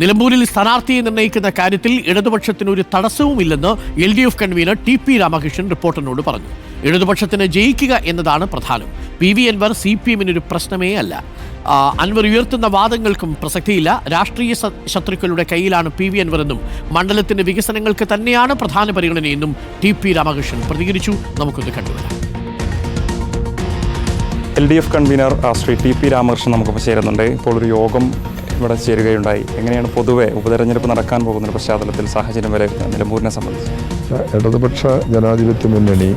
നിലമ്പൂരിൽ സ്ഥാനാർത്ഥിയെ നിർണയിക്കുന്ന കാര്യത്തിൽ ഇടതുപക്ഷത്തിന് ഒരു തടസ്സവുമില്ലെന്ന് L D F convener T P Ramakrishnan റിപ്പോർട്ടറിനോട് പറഞ്ഞു. ഇടതുപക്ഷത്തിന് ജയിക്കുക എന്നതാണ് പ്രധാനം. P V Anvar C P എമ്മിനൊരു പ്രശ്നമേ അല്ല. അൻവർ ഉയർത്തുന്ന വാദങ്ങൾക്കും പ്രസക്തിയില്ല. രാഷ്ട്രീയ ശത്രുക്കളുടെ കയ്യിലാണ് പി വി അൻവർ എന്നും മണ്ഡലത്തിന്റെ വികസനങ്ങൾക്ക് തന്നെയാണ് പ്രധാന പരിഗണനയെന്നും ടി പി രാമകൃഷ്ണൻ പ്രതികരിച്ചു. നമുക്കൊന്ന് കണ്ടുവരാം. L D F convener Shri T P Ramakrishnan നമുക്കിപ്പോൾ ചേരുന്നുണ്ട്. ഇപ്പോൾ ഒരു യോഗം ഇവിടെ ചേരുകയുണ്ടായി. എങ്ങനെയാണ് പൊതുവെ ഉപതെരഞ്ഞെടുപ്പ് നടക്കാൻ പോകുന്ന പശ്ചാത്തലത്തിൽ സാഹചര്യം വരെ നിലമ്പൂരിനെ സംബന്ധിച്ച്. ഇടതുപക്ഷ ജനാധിപത്യ മുന്നണി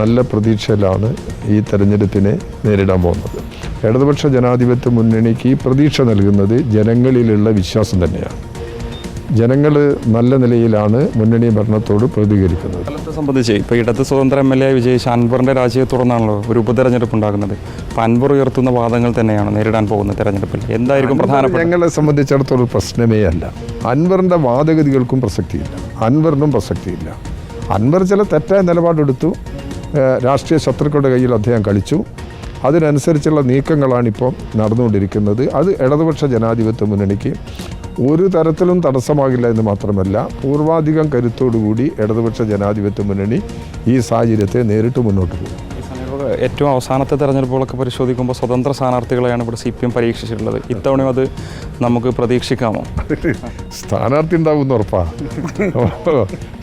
നല്ല പ്രതീക്ഷയിലാണ് ഈ തെരഞ്ഞെടുപ്പിനെ നേരിടാൻ പോകുന്നത്. ഇടതുപക്ഷ ജനാധിപത്യ മുന്നണിക്ക് പ്രതീക്ഷ നൽകുന്നത് ജനങ്ങളിലുള്ള വിശ്വാസം തന്നെയാണ്. ജനങ്ങൾ നല്ല നിലയിലാണ് മുന്നണി ഭരണത്തോട് പ്രതികരിക്കുന്നത്. കേരളത്തെ സംബന്ധിച്ച് ഇപ്പോൾ ഇടത് സ്വതന്ത്ര എം എൽ എ വിജയിച്ച അൻവറിന്റെ രാജിയെ തുടർന്നാണല്ലോ ഒരു ഉപതെരഞ്ഞെടുപ്പ് ഉണ്ടാകുന്നത് അപ്പോൾ അൻവർ ഉയർത്തുന്ന വാദങ്ങൾ തന്നെയാണ് നേരിടാൻ പോകുന്ന തെരഞ്ഞെടുപ്പിൽ. എന്തായിരിക്കും പ്രധാനപ്പെട്ട ഞങ്ങളെ സംബന്ധിച്ചിടത്തോളം പ്രശ്നമേ അല്ല. അൻവറിന്റെ വാദഗതികൾക്കും പ്രസക്തിയില്ല. അൻവറിനും പ്രസക്തിയില്ല. അൻവർ ചില തെറ്റായ നിലപാടെടുത്തു. രാഷ്ട്രീയ ശത്രുക്കളുടെ കയ്യിൽ അദ്ദേഹം കളിച്ചു. അതിനനുസരിച്ചുള്ള നീക്കങ്ങളാണിപ്പോൾ നടന്നുകൊണ്ടിരിക്കുന്നത്. അത് ഇടതുപക്ഷ ജനാധിപത്യ മുന്നണിക്ക് ഒരു തരത്തിലും തടസ്സമാകില്ല എന്ന് മാത്രമല്ല പൂർവാധികം കരുത്തോടുകൂടി ഇടതുപക്ഷ ജനാധിപത്യ മുന്നണി ഈ സാഹചര്യത്തെ നേരിട്ട് മുന്നോട്ട് പോകും. ഏറ്റവും അവസാനത്തെ തെരഞ്ഞെടുപ്പുകളൊക്കെ പരിശോധിക്കുമ്പോൾ സ്വതന്ത്ര സ്ഥാനാർത്ഥികളെയാണ് ഇവിടെ സി പി എം പരീക്ഷിച്ചിട്ടുള്ളത്. ഇത്തവണയും അത് നമുക്ക് പ്രതീക്ഷിക്കാമോ? സ്ഥാനാർത്ഥി ഉണ്ടാവും ഉറപ്പാ.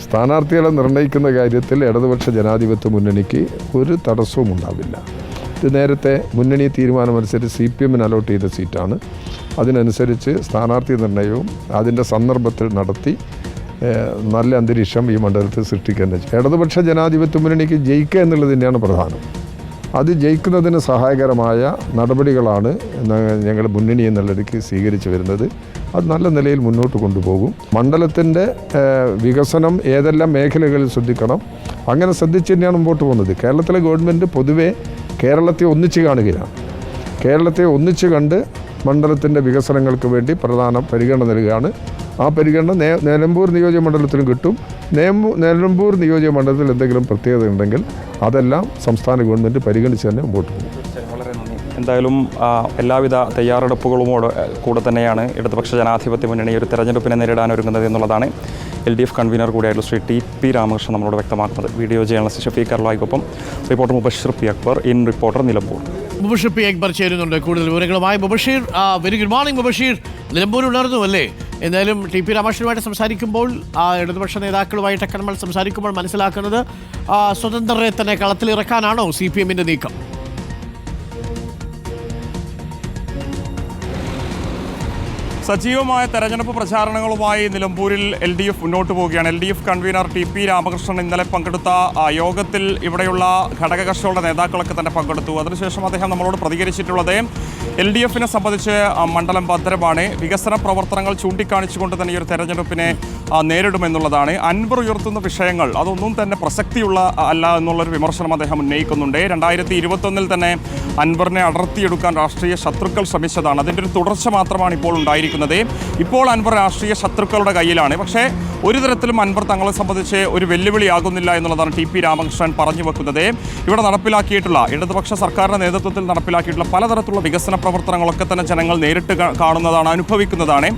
സ്ഥാനാർത്ഥികളെ നിർണയിക്കുന്ന കാര്യത്തിൽ ഇടതുപക്ഷ ജനാധിപത്യ മുന്നണിക്ക് ഒരു തടസ്സവും ഉണ്ടാവില്ല ഇത് നേരത്തെ മുന്നണി തീരുമാനമനുസരിച്ച് സി പി എമ്മിന് അലോട്ട് ചെയ്ത സീറ്റാണ്. അതിനനുസരിച്ച് സ്ഥാനാർത്ഥി നിർണയവും അതിന്റെ സന്ദർഭത്തിൽ നടത്തി നല്ല അന്തരീക്ഷം ഈ മണ്ഡലത്തിൽ ചെയ്യും. ഇടതുപക്ഷ ജനാധിപത്യ മുന്നണിക്ക് ജയിക്കുക എന്നുള്ളത് തന്നെയാണ് പ്രധാനം. അത് ജയിക്കുന്നതിന് സഹായകരമായ നടപടികളാണ് ഞങ്ങൾ മുന്നണി എന്നുള്ളതിലേക്ക് സ്വീകരിച്ചു വരുന്നത്. അത് നല്ല നിലയിൽ മുന്നോട്ട് കൊണ്ടുപോകും. മണ്ഡലത്തിന്റെ വികസനം ഏതെല്ലാം മേഖലകളിൽ ശ്രദ്ധിക്കണം. അങ്ങനെ ശ്രദ്ധിച്ച് തന്നെയാണ് മുമ്പോട്ട് പോകുന്നത്. കേരളത്തിലെ ഗവൺമെന്റ് പൊതുവേ കേരളത്തെ ഒന്നിച്ച് കാണുകയാണ് കേരളത്തെ ഒന്നിച്ച് കണ്ട് മണ്ഡലത്തിന്റെ വികസനങ്ങൾക്ക് വേണ്ടി പ്രധാന പരിഗണന നൽകുകയാണ്. ആ പരിഗണന നേ നിലമ്പൂർ നിയോജക മണ്ഡലത്തിലും കിട്ടും. നേമ്പൂ നിലമ്പൂർ നിയോജക മണ്ഡലത്തിൽ എന്തെങ്കിലും പ്രത്യേകത ഉണ്ടെങ്കിൽ അതെല്ലാം സംസ്ഥാന ഗവൺമെന്റ് പരിഗണിച്ച് തന്നെ മുമ്പോട്ട് പോകും. എന്തായാലും എല്ലാവിധ തയ്യാറെടുപ്പുകളുമോട് കൂടെ തന്നെയാണ് ഇടതുപക്ഷ ജനാധിപത്യ മുന്നണി ഒരു തെരഞ്ഞെടുപ്പിനെ നേരിടാൻ ഒരുങ്ങുന്നത് എന്നുള്ളതാണ്. എൽ ഡി എഫ് കൺവീനർ കൂടിയായിട്ടുള്ള ശ്രീ ടി പി രാമകൃഷ്ണൻ നമ്മളോട് വ്യക്തമാക്കുന്നത്. Video journalist Shafeeq അർലായിക്കൊപ്പം reporter Mubashir P Akbar in reporter Nilambur. Mubashir P Akbar ചേരുന്നുണ്ട്. കൂടുതൽ വിവരങ്ങളുമായി Mubashir very good morning Mubashir. Nilambur ഉണർന്നു അല്ലേ? എന്തായാലും ടി പി രാമകൃഷ്ണനുമായിട്ട് സംസാരിക്കുമ്പോൾ ആ ഇടതുപക്ഷ നേതാക്കളുമായിട്ടൊക്കെ നമ്മൾ സംസാരിക്കുമ്പോൾ മനസ്സിലാക്കുന്നത് സ്വതന്ത്രരെ തന്നെ കളത്തിലിറക്കാനാണോ സി പി എമ്മിന്റെ നീക്കം? സജീവമായ തെരഞ്ഞെടുപ്പ് പ്രചാരണങ്ങളുമായി നിലമ്പൂരിൽ എൽ ഡി എഫ് മുന്നോട്ട് പോവുകയാണ്. L D F convener T P Ramakrishnan ഇന്നലെ പങ്കെടുത്ത യോഗത്തിൽ ഇവിടെയുള്ള ഘടകകക്ഷികളുടെ നേതാക്കളൊക്കെ തന്നെ പങ്കെടുത്തു. അതിനുശേഷം അദ്ദേഹം നമ്മളോട് പ്രതികരിച്ചിട്ടുള്ളത് എൽ ഡി എഫിനെ സംബന്ധിച്ച് മണ്ഡലം ഭദ്രമാണ്. വികസന പ്രവർത്തനങ്ങൾ ചൂണ്ടിക്കാണിച്ചുകൊണ്ട് തന്നെ ഈ ഒരു തെരഞ്ഞെടുപ്പിനെ നേരിടുമെന്നുള്ളതാണ് അൻവർ ഉയർത്തുന്ന വിഷയങ്ങൾ അതൊന്നും തന്നെ പ്രസക്തിയുള്ള അല്ല എന്നുള്ളൊരു വിമർശനം അദ്ദേഹം ഉന്നയിക്കുന്നുണ്ട്. രണ്ടായിരത്തി ഇരുപത്തൊന്നിൽ തന്നെ അൻവറിനെ അടർത്തിയെടുക്കാൻ രാഷ്ട്രീയ ശത്രുക്കൾ ശ്രമിച്ചതാണ്. അതിന്റെ ഒരു തുടർച്ച മാത്രമാണ് ഇപ്പോൾ ഉണ്ടായിരിക്കുന്നത്. ഇപ്പോൾ അൻവർ രാഷ്ട്രീയ ശത്രുക്കളുടെ കയ്യിലാണ്. പക്ഷേ ഒരു തരത്തിലും അൻവർ തങ്ങളെ സംബന്ധിച്ച് ഒരു വെല്ലുവിളിയാകുന്നില്ല എന്നുള്ളതാണ് ടി പി രാമകൃഷ്ണൻ പറഞ്ഞു വെക്കുന്നത്. ഇവിടെ നടപ്പിലാക്കിയിട്ടുള്ള ഇടതുപക്ഷ സർക്കാരിന്റെ നേതൃത്വത്തിൽ നടപ്പിലാക്കിയിട്ടുള്ള പലതരത്തിലുള്ള വികസന പ്രവർത്തനങ്ങളൊക്കെ തന്നെ ജനങ്ങൾ നേരിട്ട് കാണുന്നതാണ് അനുഭവിക്കുന്നതാണ്.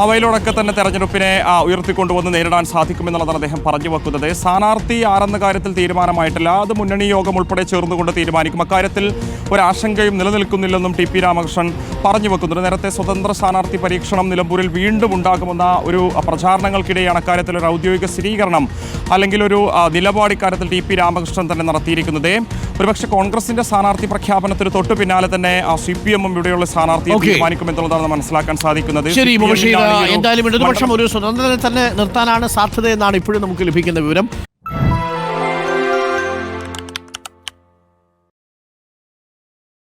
അവയിലൂടെയൊക്കെ തന്നെ തെരഞ്ഞെടുപ്പിനെ ഉയർത്തിക്കൊണ്ടുവന്ന് നേരിടാൻ സാധിക്കുമെന്നുള്ളതാണ് അദ്ദേഹം പറഞ്ഞു വെക്കുന്നത്. സ്ഥാനാർത്ഥി ആരെന്ന കാര്യത്തിൽ തീരുമാനമായിട്ടില്ല. അത് മുന്നണി യോഗം ഉൾപ്പെടെ ചേർന്നുകൊണ്ട് തീരുമാനിക്കും. അക്കാര്യത്തിൽ ഒരാശങ്കയും നിലനിൽക്കുന്നില്ലെന്നും ടി പി രാമകൃഷ്ണൻ പറഞ്ഞു വെക്കുന്നുണ്ട്. നേരത്തെ സ്വതന്ത്ര സ്ഥാനാർത്ഥി പരീക്ഷണം നിലമ്പൂരിൽ വീണ്ടും ഉണ്ടാകുമെന്ന ഒരു പ്രചാരണങ്ങൾക്കിടെയാണ് അക്കാര്യത്തിൽ ഒരു ഔദ്യോഗിക സ്ഥിരീകരണം അല്ലെങ്കിൽ ഒരു നിലപാട് ഇക്കാര്യത്തിൽ ടി പി രാമകൃഷ്ണൻ തന്നെ നടത്തിയിരിക്കുന്നത്. ഒരുപക്ഷെ കോൺഗ്രസിന്റെ സ്ഥാനാർത്ഥി പ്രഖ്യാപനത്തിന് തൊട്ടു പിന്നാലെ തന്നെ സി പി എമ്മും ഇവിടെയുള്ള സ്ഥാനാർത്ഥിയെ തീരുമാനിക്കും തീരുമാനിക്കുമെന്നുള്ളതാണ് മനസ്സിലാക്കാൻ സാധിക്കുന്നത്. എന്തായാലും ഇടതുപക്ഷം ഒരു സ്വതന്ത്രനെ തന്നെ നിർത്താനാണ് സാധ്യതയെന്നാണ് ഇപ്പോഴും നമുക്ക് ലഭിക്കുന്ന വിവരം.